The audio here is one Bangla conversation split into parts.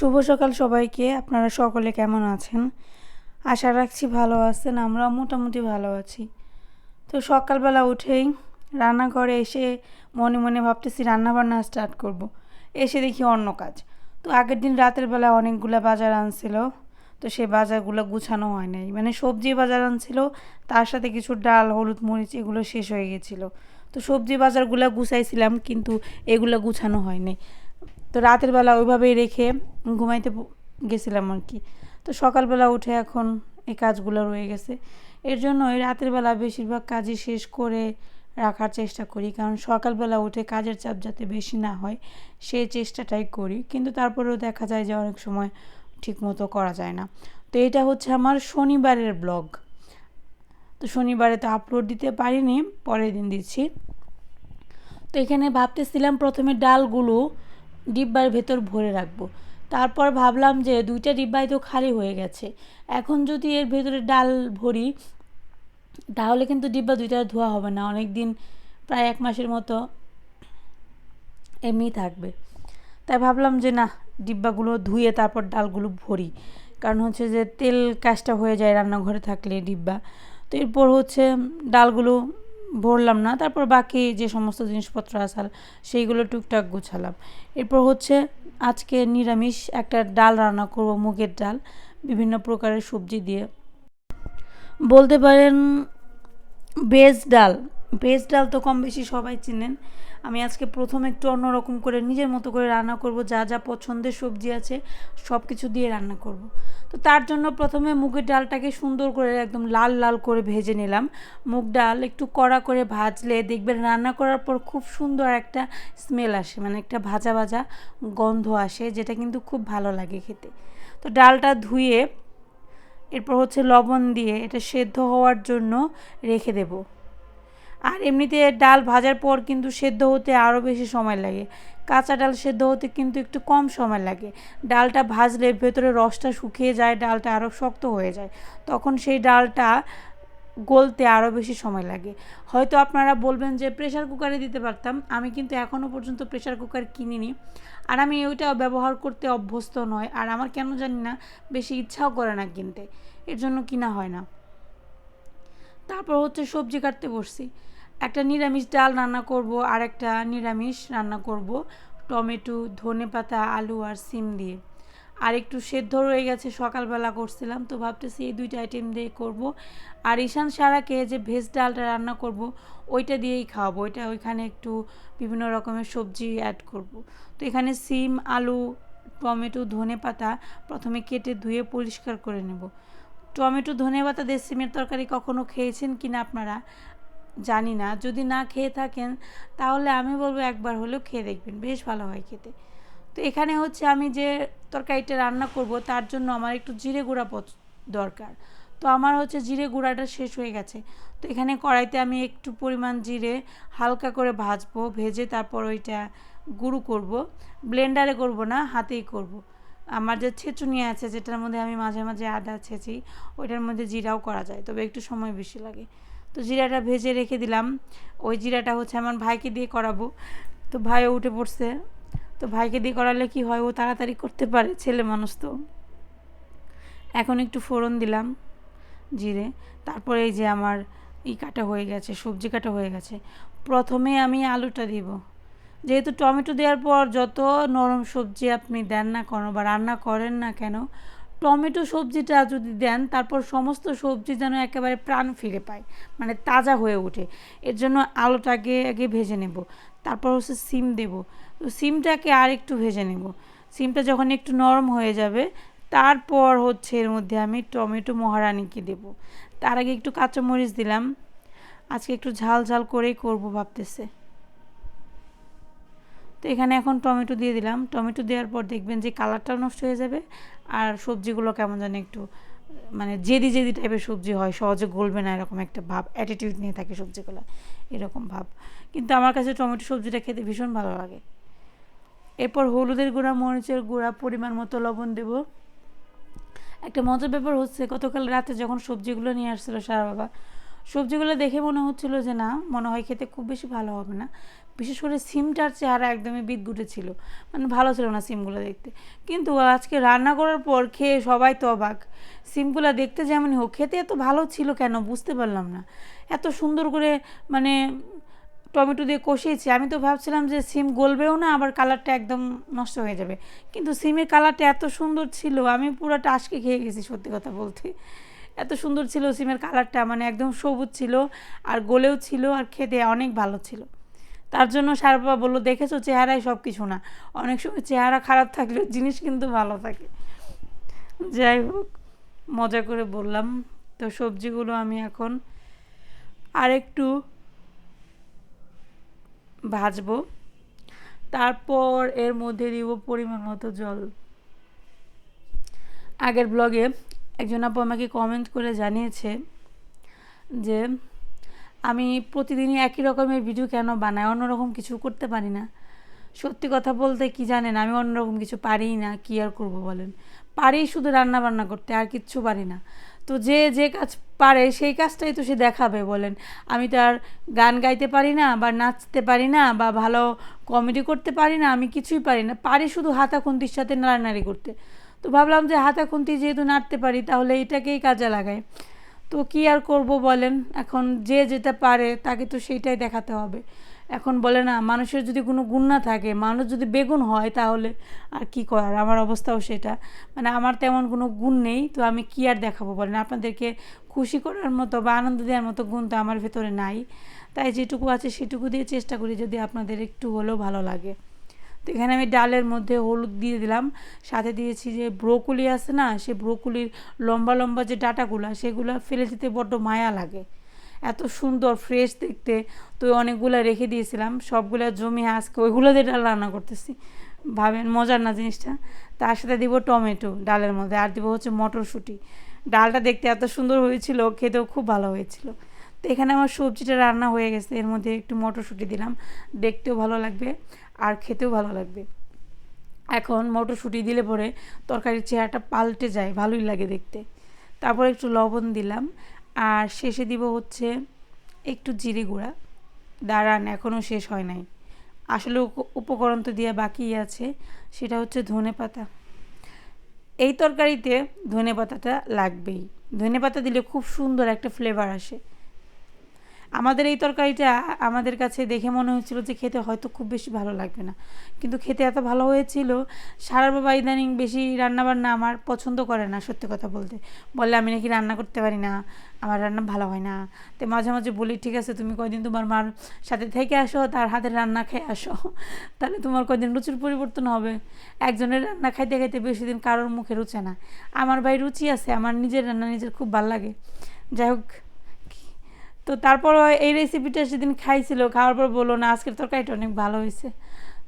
শুভ সকাল সবাইকে। আপনারা সকলে কেমন আছেন? আশা রাখছি ভালো আছেন আমরা মোটামুটি ভালো আছি। তো সকালবেলা উঠেই রান্নাঘরে এসে মনে মনে ভাবতেছি রান্না বান্না স্টার্ট করব। এসে দেখি অন্য কাজ। তো আগের দিন রাতের বেলা অনেকগুলো বাজার আনছিল, তো সেই বাজারগুলো গুছানো হয় নাই। মানে সবজি বাজার আনছিল, তার সাথে কিছু ডাল, হলুদ মরিচ, এগুলো শেষ হয়ে গেছিল। তো সবজি বাজারগুলো গুছাইছিলাম, কিন্তু এগুলো গুছানো হয়নি। তো রাতের বেলা ওইভাবেই রেখে ঘুমাইতে গেছিলাম আর কি। তো সকালবেলা উঠে এখন এই কাজগুলো রয়ে গেছে। এর জন্য ওই রাতের বেলা বেশিরভাগ কাজই শেষ করে রাখার চেষ্টা করি, কারণ সকালবেলা উঠে কাজের চাপ যাতে বেশি না হয় সেই চেষ্টাটাই করি। কিন্তু তারপরেও দেখা যায় যে অনেক সময় ঠিকমতো করা যায় না। তো এটা হচ্ছে আমার শনিবারের ব্লগ। তো শনিবারে তো আপলোড দিতে পারিনি, পরের দিন দিচ্ছি। তো এখানে ভাবতেছিলাম প্রথমে ডালগুলো ডিব্বার ভেতর ভরে রাখব। তারপর ভাবলাম যে দুইটা ডিব্বাই তো খালি হয়ে গেছে। এখন যদি এর ভেতরে ডাল ভরি, তাহলে কিন্তু ডিব্বা দুইটা ধোয়া হবে না। অনেক দিন প্রায় এক মাসের মতো এমনি থাকবে। তাই ভাবলাম যে না, ডিব্বাগুলো ধুয়ে তারপর ডালগুলো ভরি। কারণ হচ্ছে যে তেল কাজটা হয়ে যায় রান্নাঘরে থাকলে ডিব্বা। তো এরপর হচ্ছে, ডালগুলো ভরলাম না। তারপর বাকি যে সমস্ত জিনিসপত্র আসাল সেইগুলো টুকটাক গুছালাম। এরপর হচ্ছে আজকে নিরামিষ একটা ডাল রান্না করব, মুগের ডাল। বিভিন্ন প্রকারের সবজি দিয়ে। বলতে পারেন, ভেজ ডাল। ভেজ ডাল তো কম বেশি সবাই চিনেন। আমি আজকে প্রথম একটু অন্যরকম করে নিজের মতো করে রান্না করব, যা যা পছন্দের সবজি আছে সব কিছু দিয়ে রান্না করব। তো তার জন্য প্রথমে মুগের ডালটাকে সুন্দর করে একদম লাল লাল করে ভেজে নিলাম। মুগ ডাল একটু কড়া করে ভাজলে দেখবেন রান্না করার পর খুব সুন্দর একটা স্মেল আসে মানে একটা ভাজা ভাজা গন্ধ আসে, যেটা কিন্তু খুব ভালো লাগে খেতে। তো ডালটা ধুয়ে এরপর হচ্ছে লবণ দিয়ে এটা সেদ্ধ হওয়ার জন্য রেখে দেব। আর এমনিতে ডাল ভাজার পর কিন্তু সেদ্ধ হতে আরও বেশি সময় লাগে। কাঁচা ডাল সেদ্ধ হতে কিন্তু একটু কম সময় লাগে। ডালটা ভাজলে ভেতরে রসটা শুকিয়ে যায়, ডালটা আরও শক্ত হয়ে যায়। তখন সেই ডালটা গলতে আরও বেশি সময় লাগে। হয়তো আপনারা বলবেন যে প্রেশার কুকারে দিতে পারতাম। আমি কিন্তু এখনও পর্যন্ত প্রেশার কুকার কিনিনি। আর আমি ওইটা ব্যবহার করতে অভ্যস্ত নয়। আর আমার কেন জানি না, বেশি ইচ্ছাও করে না কিনতে। এর জন্য কিনা হয় না। তারপর হচ্ছে সবজি কাটতে বসছি। একটা নিরামিষ ডাল রান্না করব, আর একটা নিরামিষ রান্না করব, টমেটো, ধনে পাতা, আলু আর সিম দিয়ে। আর একটু সেদ্ধ রয়ে গেছে, সকালবেলা করছিলাম, তো ভাবতেছি এই দুইটা আইটেম দিয়ে করব। আর ঈশান সারাকে যে ভেজ ডালটা রান্না করব, ওইটা দিয়েই খাওয়াবো। ওইটা ওইখানে একটু বিভিন্ন রকমের সবজি অ্যাড করব। তো এখানে সিম, আলু, টমেটো, ধনে পাতা প্রথমে কেটে ধুয়ে পরিষ্কার করে নেব। টমেটো ধনে পাতা দিয়ে সিমের তরকারি কখনো খেয়েছেন কি না আপনারা জানি না। যদি না খেয়ে থাকেন, তাহলে আমি বলব একবার হলেও খেয়ে দেখবেন, বেশ ভালো হয় খেতে। তো এখানে হচ্ছে আমি যে তরকারিটা রান্না করব, তার জন্য আমার একটু জিরে গুঁড়া দরকার। তো আমার হচ্ছে জিরে গুঁড়াটা শেষ হয়ে গেছে। তো এখানে কড়াইতে আমি একটু পরিমাণ জিরে হালকা করে ভাজবো, ভেজে তারপর ওইটা গুঁড়ো করব। ব্লেন্ডারে করব না, হাতেই করব। আমার যে ছেঁচুনি আছে, যেটার মধ্যে আমি মাঝে মাঝে আদা ছেঁচি, ওইটার মধ্যে জিরাও করা যায়, তবে একটু সময় বেশি লাগে। তো জিরাটা ভেজে রেখে দিলাম। ওই জিরাটা হচ্ছে আমার ভাইকে দিয়ে করাবো। তো ভাইও উঠে পড়ছে। তো ভাইকে দিয়ে করালে কি হয়? ও তাড়াতাড়ি করতে পারে, ছেলে মানুষ তো। এখন একটু ফোড়ন দিলাম জিরে। তারপরে এই যে আমার ই কাটা হয়ে গেছে, সবজি কাটা হয়ে গেছে। প্রথমে আমি আলুটা দিব। যেহেতু টমেটো দেওয়ার পর যত নরম সবজি আপনি দেন না কেন বা রান্না করেন না কেন, টমেটো সবজিটা যদি দেন, তারপর সমস্ত সবজি যেন একেবারে প্রাণ ফিরে পায় মানে তাজা হয়ে ওঠে। এর জন্য আলুটাকে আগে ভেজে নেব, তারপর হচ্ছে সিম দেব। তো সিমটাকে আর একটু ভেজে নেব। সিমটা যখন একটু নরম হয়ে যাবে, তারপর হচ্ছে এর মধ্যে আমি টমেটো মহারানিকে দেব। তার আগে একটু কাঁচামরিচ দিলাম। আজকে একটু ঝাল ঝাল করেই করব ভাবতেছে। তো এখানে এখন টমেটো দিয়ে দিলাম। টমেটো দেওয়ার পর দেখবেন যে কালারটাও নষ্ট হয়ে যাবে আর সবজিগুলো কেমন যেন একটু মানে জেদি জেদি টাইপের সবজি হয়, সহজে গলবে না এরকম একটা ভাব অ্যাটিটিউড নিয়ে থাকে সবজিগুলো, এরকম ভাব। কিন্তু আমার কাছে টমেটো সবজিটা খেতে ভীষণ ভালো লাগে। এরপর হলুদের গুঁড়া, মরিচের গুঁড়া, পরিমাণ মতো লবণ দেব। একটা মজার ব্যাপার হচ্ছে, গতকাল রাতে যখন সবজিগুলো নিয়ে আসছিল সারা বাবা সবজিগুলো দেখে মনে হচ্ছিল যে না, মনে হয় খেতে খুব বেশি ভালো হবে না। বিশেষ করে সিমটার চেহারা একদমই বিদগুটে ছিল। মানে ভালো ছিল না সিমগুলো দেখতে। কিন্তু আজকে রান্না করার পর খেয়ে সবাই তো অবাক। সিমগুলো দেখতে যেমনই হোক, খেতে এত ভালো ছিল কেন বুঝতে পারলাম না। এত সুন্দর করে মানে টমেটো দিয়ে কষিয়েছি। আমি তো ভাবছিলাম যে সিম গলবেও না, আবার কালারটা একদম নষ্ট হয়ে যাবে। কিন্তু সিমের কালারটা এত সুন্দর ছিল, আমি পুরো টাসকে খেয়ে গেছি সত্যি কথা বলতে। এত সুন্দর ছিল সিমের কালারটা মানে একদম সবুজ ছিল আর গোলেও ছিল আর খেতে অনেক ভালো ছিল। তার জন্য সারপা বলল, দেখেছ চেহারাই সব কিছু না? অনেক সময় চেহারা খারাপ থাকলেও জিনিস কিন্তু ভালো থাকে। যাই হোক, মজা করে বললাম। তো সবজিগুলো আমি এখন আরেকটু ভাজবো। তারপর এর মধ্যে দিব পরিমাণ মতো জল। আগের ব্লগে একজন আপু আমাকে কমেন্ট করে জানিয়েছে যে, আমি প্রতিদিনই একই রকমের ভিডিও কেন বানাই? অন্যরকম কিছু করতে পারি না। সত্যি কথা বলতে কি জানেন, আমি অন্যরকম কিছু পারিই না, কি আর করব বলেন? পারি শুধু রান্না বান্না করতে, আর কিচ্ছু পারি না। তো যে যে কাজ পারে, সেই কাজটাই তো সে দেখাবে বলেন। আমি তো আর গান গাইতে পারি না, বা নাচতে পারি না, বা ভালো কমেডি করতে পারি না, আমি কিছুই পারি না। পারি শুধু হাতা খুন্তির সাথে নাড়ানাড়ি করতে। তো ভাবলাম যে হাতা খুন্তি যেহেতু নাড়তে পারি, তাহলে এটাকেই কাজে লাগাই। তো কি আর করব বলেন? এখন যে যেটা পারে তাকে তো সেইটাই দেখাতে হবে। এখন বলে না, মানুষের যদি কোনো গুণ না থাকে, মানুষ যদি বেগুন হয় তাহলে আর কি করার? আমার অবস্থাও সেটা। মানে আমার তেমন কোনো গুণ নেই, তো আমি কি আর দেখাবো বলেন? আপনাদেরকে খুশি করার মতো বা আনন্দ দেওয়ার মতো গুণ তো আমার ভেতরে নাই। তাই যেটুকু আছে সেটুকু দিয়ে চেষ্টা করি যদি আপনাদের একটু হলেও ভালো লাগে। এখানে আমি ডালের মধ্যে হলুদ দিয়ে দিলাম। সাথে দিয়েছি যে ব্রোকলি আছে না, সে ব্রোকলির লম্বা লম্বা যে ডাটাগুলো, সেগুলো ফেলে দিতে বড্ড মায়া লাগে। এত সুন্দর ফ্রেশ দেখতে। তো অনেকগুলো রেখে দিয়েছিলাম। সবগুলো জমি আজকে ওইগুলো দিয়ে ডাল রান্না করতেছি। ভাবেন, মজার না জিনিসটা? তার সাথে দিব টমেটো ডালের মধ্যে। আর দিব হচ্ছে মটরশুঁটি। ডালটা দেখতে এত সুন্দর হয়েছিল, খেতেও খুব ভালো হয়েছিল। তো এখানে আমার সবজিটা রান্না হয়ে গেছে। এর মধ্যে একটু মটরশুঁটি দিলাম। দেখতেও ভালো লাগবে আর খেতেও ভালো লাগবে। এখন মটরশুঁটি দিলে পরে তরকারির চেহারাটা পাল্টে যায়, ভালোই লাগে দেখতে। তারপর একটু লবণ দিলাম। আর শেষে দিব হচ্ছে একটু জিরে গুঁড়া। দাঁড়ান এখনও শেষ হয় নাই। আসলে উপ- উপকরণ তো দেওয়া বাকি আছে। সেটা হচ্ছে ধনে পাতা। এই তরকারিতে ধনে পাতাটা লাগবেই। ধনে পাতা দিলে খুব সুন্দর একটা ফ্লেভার আসে। আমাদের এই তরকারিটা আমাদের কাছে দেখে মনে হচ্ছিল যে খেতে হয়তো খুব বেশি ভালো লাগবে না। কিন্তু খেতে এত ভালো হয়েছিল সারার বাবা ইদানিং বেশি রান্নাবান্না আমার পছন্দ করে না সত্যি কথা বলতে। বলে আমি নাকি রান্না করতে পারি না, আমার রান্না ভালো হয় না। তো মাঝে মাঝে বলি, ঠিক আছে, তুমি কয়দিন তোমার মার সাথে থেকে আসো, তার হাতের রান্না খেয়ে আসো। তাহলে তোমার কয়দিন রুচির পরিবর্তন হবে? একজনের রান্না খাইতে খাইতে বেশি দিন কারোর মুখে রুচে না। আমার ভাই রুচি আছে, আমার নিজের রান্না নিজের খুব ভালো লাগে। যাই হোক তো তারপর এই রেসিপিটা সেদিন খাইছিল, খাওয়ার পর বলল, না, আজকের তরকারিটা অনেক ভালো হয়েছে।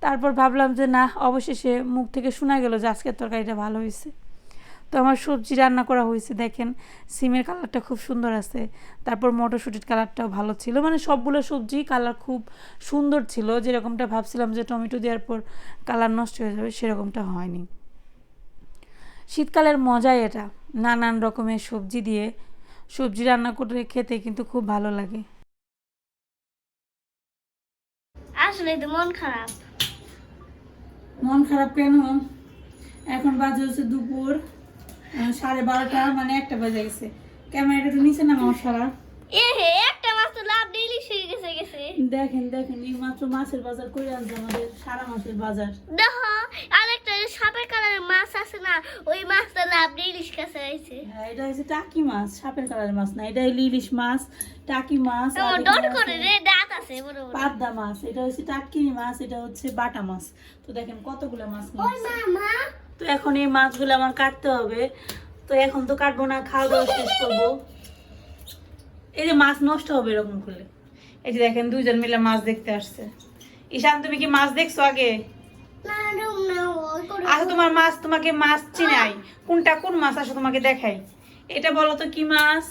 তারপর ভাবলাম যে, না, অবশেষে মুখ থেকে শোনা গেল যে, আজকের তরকারিটা ভালো হয়েছে। তো আমার সবজি রান্না করা হয়েছে, দেখেন, সিমের কালারটা খুব সুন্দর আছে। তারপর মটরশুঁটির কালারটাও ভালো ছিল। মানে সবগুলো সবজি কালার খুব সুন্দর ছিল। যেরকমটা ভাবছিলাম যে, টমেটো দেওয়ার পর কালার নষ্ট হয়ে যাবে, সেরকমটা হয়নি। শীতকালের মজাই এটা। নানান রকমের সবজি দিয়ে সবজি রান্না করে খেতে কিন্তু খুব ভালো লাগে। আসলে তো মন খারাপ। মন খারাপ কেন? এখন বাজে হচ্ছে দুপুর সাড়ে বারোটা মানে একটা বাজে গেছে। ক্যামেরাটা তো নিচে না আমার সারা। এ হে একটা মাছ তো লাভ ডেইলি শিখে গেছে গেছে। দেখেন দেখেন এই মাত্র মাছের বাজার করে আনছে আমাদের সারা মাছের বাজার। দেখো সাপের কালারের মাছ আছে না ওই মাছটা লাভ ডেইলি কাছে আছে হ্যাঁ এটা হচ্ছে টাকি মাছ সাপের কালারের মাছ না এটা হলো ইলিশ মাছ টাকি মাছ আর ডট করে রে দাঁত আছে বড় বড়। পাবদা মাছ এটা হচ্ছে টাটকিনি মাছ এটা হচ্ছে বাটা মাছ। তো দেখেন কতগুলো মাছ নিয়েছে মামা। তো এখন এই মাছগুলো আমার কাটতে হবে। তো এখন তো কাটবো না খাওয়া দাওয়া শেষ করব। এই যে মাছ নষ্ট হবে এরকম করলে। এই যে দেখেন দুইজন মিলে মাছ দেখতে আসছে। ঈশান তুমি কি মাছ দেখছ আগে? আসো তোমার মাছ তোমাকে মাছ চিনাই। কোনটা কোন মাছ আসো তোমাকে দেখাই? এটা বলো তো কি মাছ?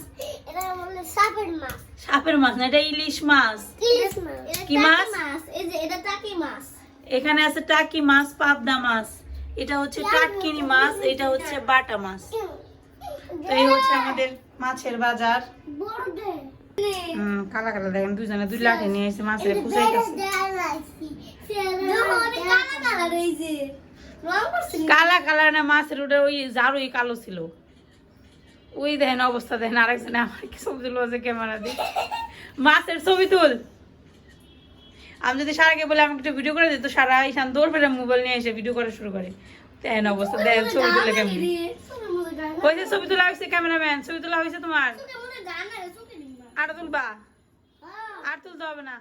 এটা বলে সাপের মাছ। সাপের মাছ না এটা ইলিশ মাছ। ইলিশ মাছ। কি মাছ? মাছ। এই যে এটা টাকি মাছ। এখানে আছে টাকি মাছ পাবদা মাছ। এটা হচ্ছে টাটকিনি মাছ। এটা হচ্ছে বাটা মাছ। তো এই হচ্ছে আমাদের মাছের বাজার। কালা কালা দেখেন দুজনে দুই লাঠি নিয়ে এসে মাছের কুচাই কালা কালার না মাছের ওটা ওই জারুই কালো ছিল। ওই দেখেন অবস্থা দেখেন আরেকজনে আমার কি ছবি তুলো আছে ক্যামেরা দিয়ে। মাছের ছবি তুল। আমি যদি সারাকে বলে আমাকে একটু ভিডিও করে দিত সারা ঈশান দৌড় ফেলে মোবাইল নিয়ে এসে ভিডিও করা শুরু করে। দেখেন অবস্থা দেখেন ছবি তুলে কেমন। হয়েছে ছবি তোলা হয়েছে ক্যামেরাম্যান ছবি তোলা হয়েছে তোমার আর তুলবা? আর তুলতে হবে না।